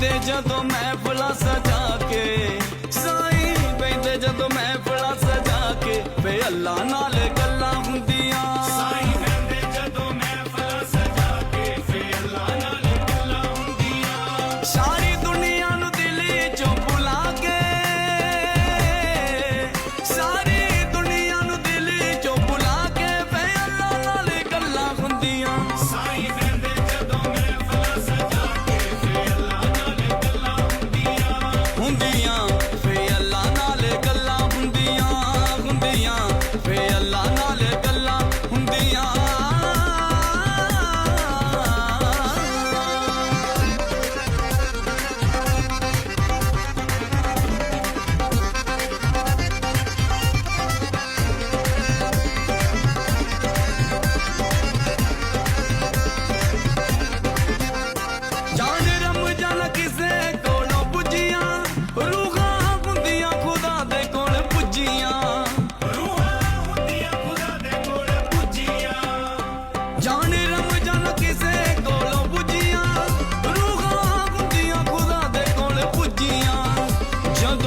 ਬੈਂਦੇ ਜਦੋਂ ਮਹਿਫਲਾਂ ਸਜਾ ਕੇ। ਸਾਈ ਬੈਂਦੇ ਜਦੋਂ ਮਹਿਫਲਾਂ ਸਜਾ ਕੇ। ਵੇ ਅੱਲਾ ਨਾਲ ਗੱਲਾਂ ਹੁੰਦੀਆਂ। ਸਾਈ ਬੈਂਦੇ ਜਦੋਂ ਮਹਿਫਲਾਂ ਸਜਾ ਕੇ। ਵੇ ਅੱਲਾ ਨਾਲ ਗੱਲਾਂ ਹੁੰਦੀਆਂ। on. जाने